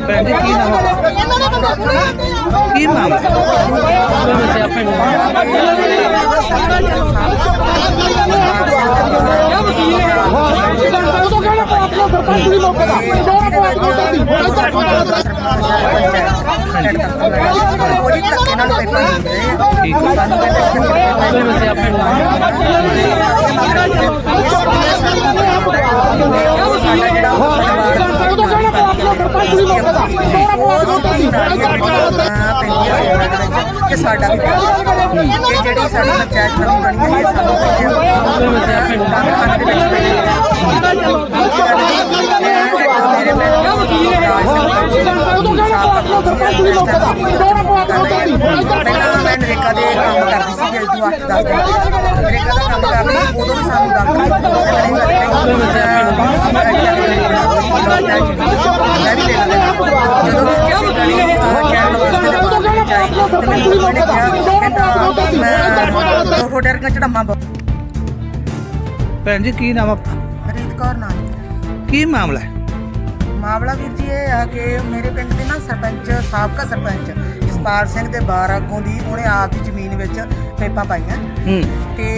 ਭੈਣ ਜੀ ਕੀ ਨਾਮ ਹੈ? ਕੀ ਨਾਮ ਹੈ ਉਹਦੀ ਧੱਕੇ ਕਿ ਸਾਡਾ ਵੀ ਇਹ ਜਿਹੜੀ ਸਾਡੀ ਪੰਚਾਇਤ ਨਵੀਂ ਬਣੀ ਹੈ ਸਾਨੂੰ ਕੰਗਖਾਨੇ ਦੇ ਵਿੱਚ ਮੇਰੇ ਪਹਿਲਾਂ ਮੈਂ ਨਰੇਗਾ ਦੇ ਕੰਮ ਕਰਦੀ ਸੀ ਜਦੋਂ ਤੋਂ 8 10 ਦਿਨ ਨਰੇਗਾ ਦਾ ਕੰਮ ਕਰਦੀ ਉਦੋਂ ਵੀ ਸਾਨੂੰ ਡਾਕਟਰ ਉਹ ਡਰ ਚੜਾਮਾ ਭੈਣ ਜੀ ਕੀ ਨਾਮ ਹੈ ਰੀਤ ਕੌਰ ਨਾਲ ਕੀ ਮਾਮਲਾ ਹੈ? ਮਾਮਲਾ ਵੀਰ ਜੀ ਇਹ ਆ ਕਿ ਮੇਰੇ ਪਿੰਡ ਦੇ ਨਾ ਸਰਪੰਚ ਸਾਬਕਾ ਸਰਪੰਚ ਜਸਪਾਲ ਸਿੰਘ ਦੇ ਬਾਰ ਅੱਗੋਂ ਦੀ ਉਹਨੇ ਆਪ ਦੀ ਜ਼ਮੀਨ ਵਿੱਚ ਪੇਪਾਂ ਪਾਈਆਂ। ਹੂੰ। ਤੇ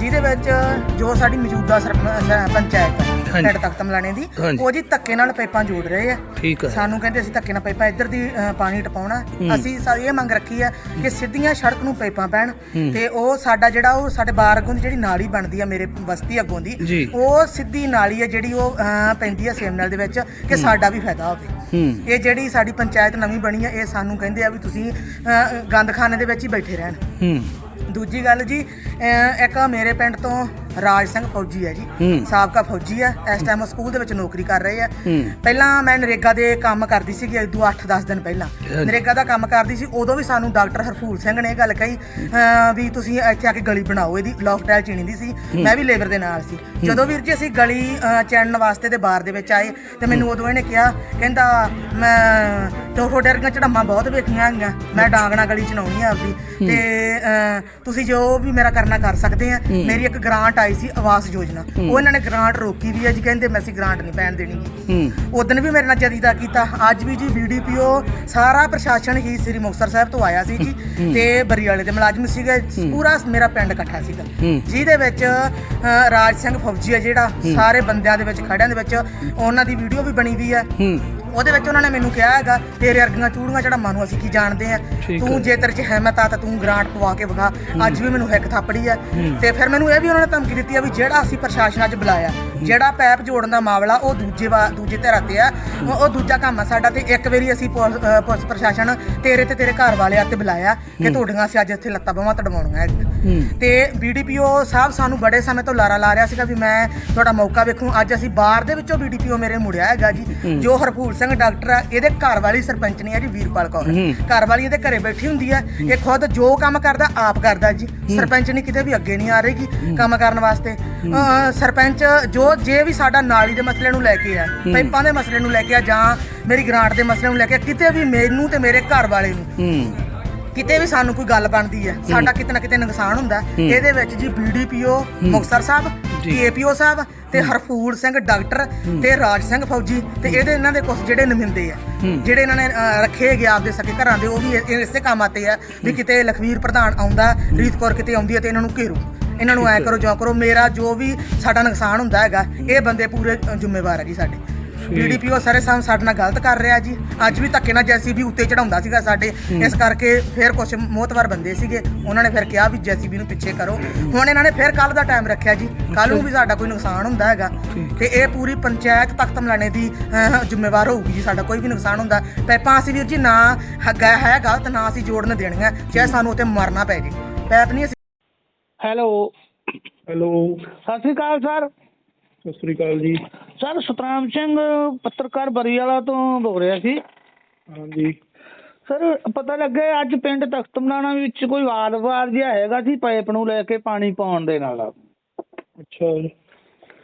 ਜਿਹਦੇ ਵਿੱਚ ਜੋ ਸਾਡੀ ਮੌਜੂਦਾ ਸਰਪ- ਸ- ਪੰਚਾਇਤ ਹੈ, ਹਾਂਜੀ। ਪਿੰਡ ਤਖਤ ਮਲਾਣੇ ਦੀ ਹਾਂਜੀ। ਉਹਦੀ ਧੱਕੇ ਨਾਲ ਪੇਪਾਂ ਜੋੜ ਰਹੇ ਆ ਠੀਕ ਹੈ ਸਾਨੂੰ ਕਹਿੰਦੇ ਅਸੀਂ ਧੱਕੇ ਨਾਲ ਪੇਪਾਂ ਇੱਧਰ ਦੀ ਅ, ਪਾਣੀ ਟਪਾਉਣਾ। ਅਸੀਂ ਸਾਰੀ ਇਹ ਮੰਗ ਰੱਖੀ ਹੈ ਕਿ ਸਿੱਧੀਆਂ ਸੜਕ ਨੂੰ ਪੇਪਾਂ ਪੈਣ। ਤੇ ਉਹ ਸਾਡਾ ਜਿਹੜਾ ਉਹ ਸਾਡੇ ਬਾਰ ਅੱਗੋਂ ਦੀ ਜਿਹੜੀ ਨਾਲੀ ਬਣਦੀ ਆ ਮੇਰੇ ਬਸਤੀ ਅੱਗੋਂ ਦੀ ਜੀ। ਉਹ ਸਿੱਧੀ ਨਾਲੀ ਹੈ ਜਿਹੜੀ ਉਹ ਅ, ਪੈਂਦੀ ਆ ਸੇਮਨਲ ਦੇ ਵਿੱਚ ਕਿ ਸਾਡਾ ਵੀ ਫਾਇਦਾ ਹੋਵੇ ਹੂੰ ਇਹ ਜਿਹੜੀ ਸਾਡੀ ਪੰਚਾਇਤ ਨਵੀਂ ਬਣੀ ਹੈ ਇਹ ਸਾਨੂੰ ਕਹਿੰਦੇ ਆ ਵੀ ਤੁਸੀਂ ਅ, ਗੰਦਖਾਨੇ ਦੇ ਵਿੱਚ ਹੀ ਬੈਠੇ ਰਹਿਣ ਹੂੰ ਦੂਜੀ ਗੱਲ ਜੀ ਅਹ ਇੱਕ ਮੇਰੇ ਪਿੰਡ ਤੋਂ ਰਾਜ ਸਿੰਘ ਫੌਜੀ ਹੈ ਜੀ। ਸਾਬਕਾ ਫੌਜੀ ਹੈ ਇਸ ਟਾਈਮ ਉਹ ਸਕੂਲ ਦੇ ਵਿੱਚ ਨੌਕਰੀ ਕਰ ਰਹੇ ਆ ਹੂੰ। ਪਹਿਲਾਂ ਮੈਂ ਨਰੇਗਾ ਦੇ ਕੰਮ ਕਰਦੀ ਸੀਗੀ ਉਦੋਂ 8-10 ਦਿਨ ਪਹਿਲਾਂ। ਨਰੇਗਾ ਦਾ ਕੰਮ ਕਰਦੀ ਸੀ ਉਦੋਂ ਵੀ ਸਾਨੂੰ ਡਾਕਟਰ ਹਰਫੂਲ ਸਿੰਘ ਨੇ ਇਹ ਗੱਲ ਕਹੀ ਅਹ ਵੀ ਤੁਸੀਂ ਇੱਥੇ ਆ ਕੇ ਗਲੀ ਬਣਾਓ ਇਹਦੀ ਲੋਕਟਾਈਲ ਚੀਣੀ ਦੀ ਸੀ ਮੈਂ ਵੀ ਲੇਬਰ ਦੇ ਨਾਲ ਸੀ। ਜਦੋਂ ਵੀਰ ਜੀ ਅਸੀਂ ਗਲੀ ਅਹ, ਚਿਣਨ ਵਾਸਤੇ ਤੇ ਬਾਰ ਦੇ ਵਿੱਚ ਆਏ ਤੇ ਮੈਨੂੰ ਉਦੋਂ ਇਹਨੇ ਕਿਹਾ ਕਹਿੰਦਾ ਮੈਂ ਤੇ ਉਹ ਡਰਗਾ ਚੜਾਮਾ ਬਹੁਤ ਵੇਖੀਆਂ ਹੈਗੀਆਂ। ਮੈਂ ਡਾਂਗਣਾ ਗਲੀ ਚਲਾਉਣੀ ਆ ਆਪਦੀ। ਤੇ ਅਹ, ਤੁਸੀਂ ਜੋ ਵੀ ਮੇਰਾ ਕਰਨਾ ਕਰ ਸਕਦੇ ਆ। ਮੇਰੀ ਇੱਕ ਗ੍ਰਾਂਟ ਆਈ ਸੀ ਆਵਾਸ ਯੋਜਨਾ। ਉਹ ਇਹਨਾਂ ਨੇ ਗ੍ਰਾਂਟ ਰੋਕੀ ਵੀ ਹੈ ਜੀ ਕਹਿੰਦੇ ਮੈਂ ਅਸੀਂ ਗ੍ਰਾਂਟ ਨਹੀਂ ਪੈਣ ਦੇਣੀ। ਹੂੰ। ਉਦੋਂ ਵੀ ਮੇਰੇ ਨਾਲ ਜਦੀਦਾ ਕੀਤਾ। ਅੱਜ ਵੀ ਜੀ ਬੀਡੀਪੀਓ ਸਾਰਾ ਪ੍ਰਸ਼ਾਸਨ ਹੀ ਸ੍ਰੀ ਮੁਕਤਸਰ ਸਾਹਿਬ ਤੋਂ ਆਇਆ ਸੀ ਜੀ। ਤੇ ਬਰੀ ਵਾਲੇ ਦੇ ਮੁਲਾਜ਼ਮ ਸੀਗੇ। ਪੂਰਾ ਮੇਰਾ ਪਿੰਡ ਇਕੱਠਾ ਸੀਗਾ। ਹੂੰ। ਜਿਹਦੇ ਵਿੱਚ ਅ, ਰਾਜ ਸਿੰਘ ਫੌਜੀ ਹੈ ਜਿਹੜਾ। ਸਾਰੇ ਬੰਦਿਆਂ ਦੇ ਵਿੱਚ ਖੜਿਆਂ ਦੇ ਵਿੱਚ। ਉਹਨਾਂ ਦੀ ਵੀਡੀਓ ਵੀ ਬਣੀ ਵੀ ਹੈ ਹੂੰ। ਉਹਦੇ ਵਿੱਚ ਉਹਨਾਂ ਨੇ ਮੈਨੂੰ ਕਿਹਾ ਹੈਗਾ ਤੇਰੇ ਅਰਗੀਆਂ ਚੂੜੀਆਂ ਚੜਾਮਾਂ ਨੂੰ ਅਸੀਂ ਕੀ ਜਾਣਦੇ ਆ ਠੀਕ। ਤੂੰ ਜੇ ਤੇਰੇ 'ਚ ਹਿੰਮਤ ਆ ਤਾਂ ਤੂੰ ਗ੍ਰਾਂਟ ਪਵਾ ਕੇ ਵਿਖਾ। ਅੱਜ ਵੀ ਮੈਨੂੰ ਹਿੱਕ ਥਾਪੜੀ ਆ ਤੇ ਫਿਰ ਮੈਨੂੰ ਇਹ ਵੀ ਉਹਨਾਂ ਨੇ ਧਮਕੀ ਦਿੱਤੀ ਆ ਵੀ ਜਿਹੜਾ ਅਸੀਂ ਪ੍ਰਸ਼ਾਸਨ ਅੱਜ ਬੁਲਾਇਆ ਜਿਹੜਾ ਪੈਪ ਜੋੜਨ ਦਾ ਮਾਮਲਾ ਉਹ ਦੂਜੇ ਵਾ- ਦੂਜੇ ਧਿਰਾਂ ਤੇ ਆ। ਉਹ ਦੂਜਾ ਕੰਮ ਆ ਸਾਡਾ ਤੇ ਇੱਕ ਵਾਰੀ ਅਸੀਂ ਪੁਲਿਸ ਪ੍ਰਸ਼ਾਸਨ ਤੇਰੇ ਤੇ ਤੇਰੇ ਘਰ ਵਾਲਿਆਂ ਤੇ ਬੁਲਾਇਆ ਕਿ ਤੁਹਾਡੀਆਂ ਅਸੀਂ ਅੱਜ ਇੱਥੇ ਲੱਤਾਂ ਬਾਹਾਂ ਤੜਵਾਉਣੀਆਂ ਹੈਗੀਆਂ ਹੂੰ। ਤੇ ਬੀਡੀਪੀਓ ਸਾਹਿਬ ਸਾਨੂੰ ਬੜੇ ਸਮੇਂ ਤੋਂ ਲਾਰਾ ਲਾ ਰਿਹਾ ਸੀਗਾ ਵੀ ਮੈਂ ਤੁਹਾਡਾ ਮੌਕਾ ਵੇਖੂ। ਅੱਜ ਅਸੀਂ ਬਾਹਰ ਦੇ ਵਿੱਚੋਂ ਬੀਡੀਪੀਓ ਮੇਰੇ ਮੁੜਿਆ ਹੈਗਾ ਜੀ ਜੋ ਹਰਪੂਲ ਸਿੰਘ ਡਾਕਟਰ ਆ ਇਹਦੇ ਘਰ ਵਾਲੀ ਸਰਪੰਚ ਨਹੀਂ ਹੈ ਜੀ ਵੀਰਪਾਲ ਕੌਰ। ਘਰ ਵਾਲੀ ਇਹਦੇ ਘਰੇ ਬੈਠੀ ਹੁੰਦੀ ਹੈ ਇਹ ਖੁਦ ਜੋ ਕੰਮ ਕਰਦਾ ਆਪ ਕਰਦਾ ਜੀ। ਸਰਪੰਚ ਨਹੀਂ ਕਿਤੇ ਵੀ ਅੱਗੇ ਨਹੀਂ ਆ ਰਹੀਗੀ ਕੰਮ ਕਰਨ ਵਾਸਤੇ। ਸਰਪੰਚ ਜੋ ਜੇ ਵੀ ਸਾਡਾ ਨਾਲੀ ਦੇ ਮਸਲੇ ਨੂੰ ਲੈ ਕੇ ਆ ਪਾਈਪਾਂ ਦੇ ਮਸਲੇ ਨੂੰ ਲੈ ਕੇ ਆ ਜਾਂ ਮੇਰੀ ਗ੍ਰਾਂਟ ਦੇ ਮਸਲੇ ਨੂੰ ਲੈ ਕੇ ਆ, ਕਿਤੇ ਵੀ ਮੈਨੂੰ ਤੇ ਮੇਰੇ ਘਰ ਵਾਲੇ ਨੂੰ ਕਿਤੇ ਵੀ ਸਾਨੂੰ ਕੋਈ ਗੱਲ ਬਣਦੀ ਹੈ ਸਾਡਾ ਕਿਤੇ ਨਾ ਕਿਤੇ ਨੁਕਸਾਨ ਹੁੰਦਾ ਹੈ। ਇਹਦੇ ਵਿੱਚ ਜੀ ਬੀਡੀਪੀਓ ਮੁਕਤਸਰ ਸਾਹਿਬ। ਏਪੀਓ ਸਾਹਿਬ ਤੇ ਹਰਫੂਲ ਸਿੰਘ ਡਾਕਟਰ ਤੇ ਰਾਜ ਸਿੰਘ ਫੌਜੀ ਤੇ ਇਹਦੇ ਇਹਨਾਂ ਦੇ ਕੁਝ ਜਿਹੜੇ ਨੁਮਾਇੰਦੇ ਆ ਜਿਹੜੇ ਇਹਨਾਂ ਨੇ ਅਹ, ਰੱਖੇ ਗਏ ਆਪਦੇ ਸਕੇ ਘਰਾਂ ਦੇ ਉਹ ਵੀ ਇਹ- ਇਸੇ ਕੰਮ ਆਤੇ ਆ ਵੀ ਕਿਤੇ ਲਖਵੀਰ ਪ੍ਰਧਾਨ ਆਉਂਦਾ ਰੀਤ ਕੌਰ ਕਿਤੇ ਆਉਂਦੀ ਹੈ ਤੇ ਇਹਨਾਂ ਨੂੰ ਘੇਰੋ। ਇਹਨਾਂ ਨੂੰ ਐ ਕਰੋ ਜੋ ਕਰੋ ਮੇਰਾ ਜੋ ਵੀ ਸਾਡਾ ਨੁਕਸਾਨ ਹੁੰਦਾ ਹੈਗਾ ਇਹ ਬੰਦੇ ਪੂਰੇ ਅ, ਜ਼ਿੰਮੇਵਾਰ ਆ ਜੀ ਸਾਡੇ। ਬੀਡੀਪੀਓ ਸਾਰੇ ਸਾਹਮ ਸਾਡੇ ਨਾਲ ਗਲਤ ਕਰ ਰਿਹਾ ਜੀ। ਅੱਜ ਵੀ ਧੱਕੇ ਨਾਲ ਜੈਸੀਬੀ ਉੱਤੇ ਚੜਾਉਂਦਾ ਸੀਗਾ ਸਾਡੇ। ਇਸ ਕਰਕੇ ਫਿਰ ਕੁਝ ਮੋਤਵਰ ਬੰਦੇ ਸੀਗੇ। ਉਹਨਾਂ ਨੇ ਫਿਰ ਕਿਹਾ ਵੀ ਜੈਸੀਬੀ ਨੂੰ ਪਿੱਛੇ ਕਰੋ। ਹੁਣ ਇਹਨਾਂ ਨੇ ਫਿਰ ਕੱਲ ਦਾ ਟਾਈਮ ਰੱਖਿਆ ਜੀ। ਕੱਲ ਨੂੰ ਵੀ ਸਾਡਾ ਕੋਈ ਨੁਕਸਾਨ ਹੁੰਦਾ ਹੈਗਾ। ਤੇ ਇਹ ਪੂਰੀ ਪੰਚਾਇਤ ਤਖਤ ਮਲਾਣੇ ਦੀ ਜ਼ਿੰਮੇਵਾਰ ਹੋਊਗੀ ਜੀ। ਸਾਡਾ ਕੋਈ ਵੀ ਨੁਕਸਾਨ ਹੁੰਦਾ। ਪੈਪਾਂ ਅਸੀਂ ਵੀਰ ਜੀ ਨਾ ਹੈਗਾ ਹੈ ਗਲਤ ਨਾ ਅਸੀਂ ਜੋੜਨ ਦੇਣੀਆਂ ਚਾਹੇ ਸਾਨੂੰ ਉੱਤੇ ਮਰਨਾ ਪੈ ਜੇ। ਪੈਪ ਨਹੀਂ ਅਸੀਂ ਹੈਲੋ। ਹੈਲੋ। ਸਤਿ ਸ਼੍ਰੀ ਅਕਾਲ ਸਰ। ਸਤਿ ਸ੍ਰੀ ਅਕਾਲ ਜੀ। ਸਰ ਸਤਨਾਮ ਸਿੰਘ ਪੱਤਰਕਾਰ ਬਰੀਵਾਲਾ ਤੋਂ ਬੋਲ ਰਿਹਾ ਸੀ। ਹਾਂਜੀ। ਸਰ ਪਤਾ ਲੱਗਾ ਅੱਜ ਪਿੰਡ ਤਖਤਮਨਾਣਾ ਵਿੱਚ ਕੋਈ ਵਾਦ-ਵਾਦ ਜਿਹਾ ਹੈਗਾ ਸੀ ਪਾਈਪ ਨੂੰ ਲੈ ਕੇ ਪਾਣੀ ਪਾਉਣ ਦੇ ਨਾਲ। ਅੱਛਾ ਜੀ।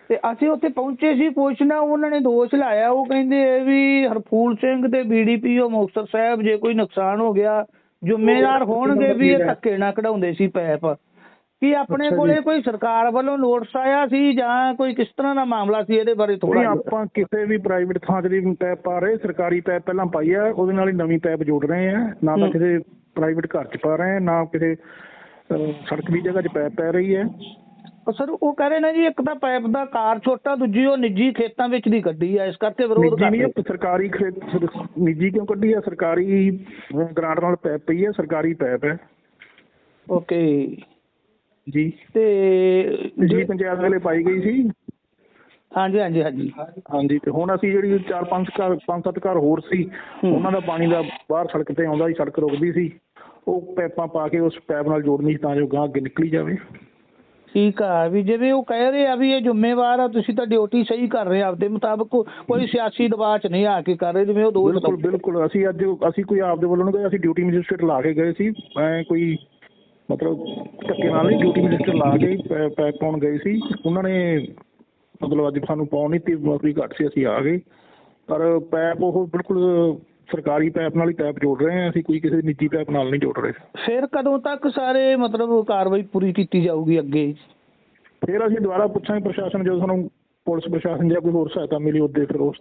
ਤੇ ਅਸੀਂ ਉੱਥੇ ਪਹੁੰਚੇ ਸੀ ਪੁੱਛਣਾ ਉਹਨਾਂ ਨੇ ਦੋਸ਼ ਲਾਇਆ। ਉਹ ਕਹਿੰਦੇ ਇਹ ਵੀ ਹਰਫੂਲ ਸਿੰਘ ਤੇ ਬੀਡੀਪੀਓ ਮੁਕਤਸਰ ਸਾਹਿਬ ਜੇ ਕੋਈ ਨੁਕਸਾਨ ਹੋ ਗਿਆ ਜ਼ਿੰਮੇਵਾਰ ਹੋਣਗੇ ਵੀ ਇਹ ਧੱਕੇ ਨਾਲ ਕਢਾਉਂਦੇ ਸੀ ਪੈਪ ਕੀ ਆਪਣੇ ਕੋਲੇ। ਕੋਈ ਸਰਕਾਰ ਵੱਲੋਂ ਨੋਟਿਸ ਆਇਆ ਸੀ ਜਾਂ ਕੋਈ ਕਿਸ ਤਰ੍ਹਾਂ ਦਾ ਮਾਮਲਾ ਸੀ ਇਹਦੇ ਬਾਰੇ ਨਹੀਂ ਥੋੜਾ ਆਪਾਂ ਕਿਸੇ ਵੀ ਪ੍ਰਾਈਵੇਟ ਥਾਂ 'ਚ ਨਹੀਂ ਪੈਪ ਪਾ ਰਹੇ ਸਰਕਾਰੀ ਪੈਪ ਪਹਿਲਾਂ ਪਾਈ ਆ ਉਹਦੇ ਨਾਲ ਹੀ ਨਵੀਂ ਪੈਪ ਜੋੜ ਰਹੇ ਆ। ਨਾ ਤਾਂ। ਕਿਸੇ ਪ੍ਰਾਈਵੇਟ ਘਰ 'ਚ ਪਾ ਰਹੇ ਆ ਨਾ ਕਿਸੇ ਸੜਕ ਦੀ ਜਗ੍ਹਾ 'ਚ ਪੈਪ ਪੈ ਰਹੀ ਹੈ। ਸਰ ਉਹ ਕਹ ਰਹੇ ਨੇ ਜੀ ਇੱਕ ਤਾਂ ਪਾਈਪ ਦਾ ਕਾਰ ਛੋਟਾ ਦੂਜੀ ਉਹ ਨਿੱਜੀ ਖੇਤਾਂ ਵਿੱਚ ਦੀ ਗੱਡੀ ਆ ਇਸ ਕਰਕੇ ਵਿਰੋਧ ਕਰ ਨਹੀਂ ਰਹੇ ਸਰਕਾਰੀ ਖੇਤ ਨਿੱਜੀ ਕਿਉਂ ਕੱਢੀ ਆ? ਸਰਕਾਰੀ ਗ੍ਰਾਂਟ ਨਾਲ ਪੈਪ ਪਈ ਹੈ ਸਰਕਾਰੀ ਪੈਪ ਹੈ। ਓਕੇ। ਜੀ। ਤੇ ਜੀ ਪੰਚਾਇਤ ਵੇਲੇ ਪਾਈ ਗਈ ਸੀ? ਹਾਂਜੀ ਹਾਂਜੀ ਹਾਂਜੀ। ਹਾਂਜੀ ਤੇ ਹੁਣ ਅਸੀਂ ਜਿਹੜੀ ਚਾਰ ਪੰਜ ਘਰ ਪੰਜ ਸੱਤ ਘਰ ਹੋਰ ਸੀ। ਉਹਨਾਂ ਦਾ ਪਾਣੀ ਦਾ ਬਾਹਰ ਸੜਕ ਤੇ ਆਉਂਦਾ ਸੀ ਸੜਕ ਰੁਕਦੀ ਸੀ। ਉਹ ਪੈਪਾਂ ਪਾ ਕੇ ਉਸ ਪੈਪ ਨਾਲ ਜੋੜਨੀ ਸੀ ਤਾਂ ਜੋ ਗਾਂ ਅੱਗੇ ਨਿਕਲੀ ਜਾਵੇ। ਠੀਕ ਆ ਵੀ ਜਿਵੇਂ ਉਹ ਕਹਿ ਰਹੇ ਆ ਵੀ ਇਹ ਜ਼ਿੰਮੇਵਾਰ ਆ ਤੁਸੀਂ ਤਾਂ ਡਿਊਟੀ ਸਹੀ ਕਰ ਰਹੇ ਆ ਆਪਦੇ ਮੁਤਾਬਕ ਕੋਈ ਸਿਆਸੀ ਦਬਾਅ 'ਚ ਨਹੀਂ ਆ ਕੇ ਕਰ ਰਹੇ ਜਿਵੇਂ ਉਹ ਦੋਸ਼ ਬਿਲਕੁਲ ਬਿਲਕੁਲ। ਅਸੀਂ ਅੱਜ ਅਸੀਂ ਕੋਈ ਆਪਦੇ ਵੱਲੋਂ ਨਹੀਂ ਗਏ ਅਸੀਂ ਡਿਊਟੀ ਮੈਜਿਸਟ੍ਰੇਟ ਲਾ ਕੇ ਗਏ ਸੀ ਕੋਈ ਮਤਲਬ ਧੱਕੇ ਨਾਲ ਨਹੀਂ ਡਿਊਟੀ ਮੈਜਿਸਟ੍ਰੇਟ ਲਾ ਕੇ ਪੈ- ਪੈਪ ਪਾਉਣ ਗਏ ਸੀ। ਉਹਨਾਂ ਨੇ ਮਤਲਬ ਅੱਜ ਸਾਨੂੰ ਪਾਉਣ ਨਹੀਂ ਤੀ ਨੌਕਰੀ ਘੱਟ ਸੀ ਅਸੀਂ ਆ ਗਏ। ਪਰ ਪੈਪ ਉਹ ਬਿਲਕੁਲ ਸਰਕਾਰੀ ਪੈਪ ਨਾਲ ਹੀ ਪੈਪ ਜੋੜ ਰਹੇ ਹਾਂ ਅਸੀਂ ਕੋਈ ਕਿਸੇ ਨਿੱਜੀ ਪੈਪ ਨਾਲ ਨਹੀਂ ਜੋੜ ਰਹੇ। ਫਿਰ ਕਦੋਂ ਤੱਕ ਸਾਰੇ ਮਤਲਬ ਕਾਰਵਾਈ ਪੂਰੀ ਕੀਤੀ ਜਾਊਗੀ ਅੱਗੇ? ਫਿਰ ਅਸੀਂ ਦੁਬਾਰਾ ਪੁੱਛਾਂਗੇ ਪ੍ਰਸ਼ਾਸਨ ਜਦੋਂ ਸਾਨੂੰ ਪੁਲਿਸ ਪ੍ਰਸ਼ਾਸਨ ਜਾਂ ਕੋਈ ਹੋਰ ਸਹਾਇਤਾ ਮਿਲੀ ਉਹਦੇ ਫਿਰ ਉਸ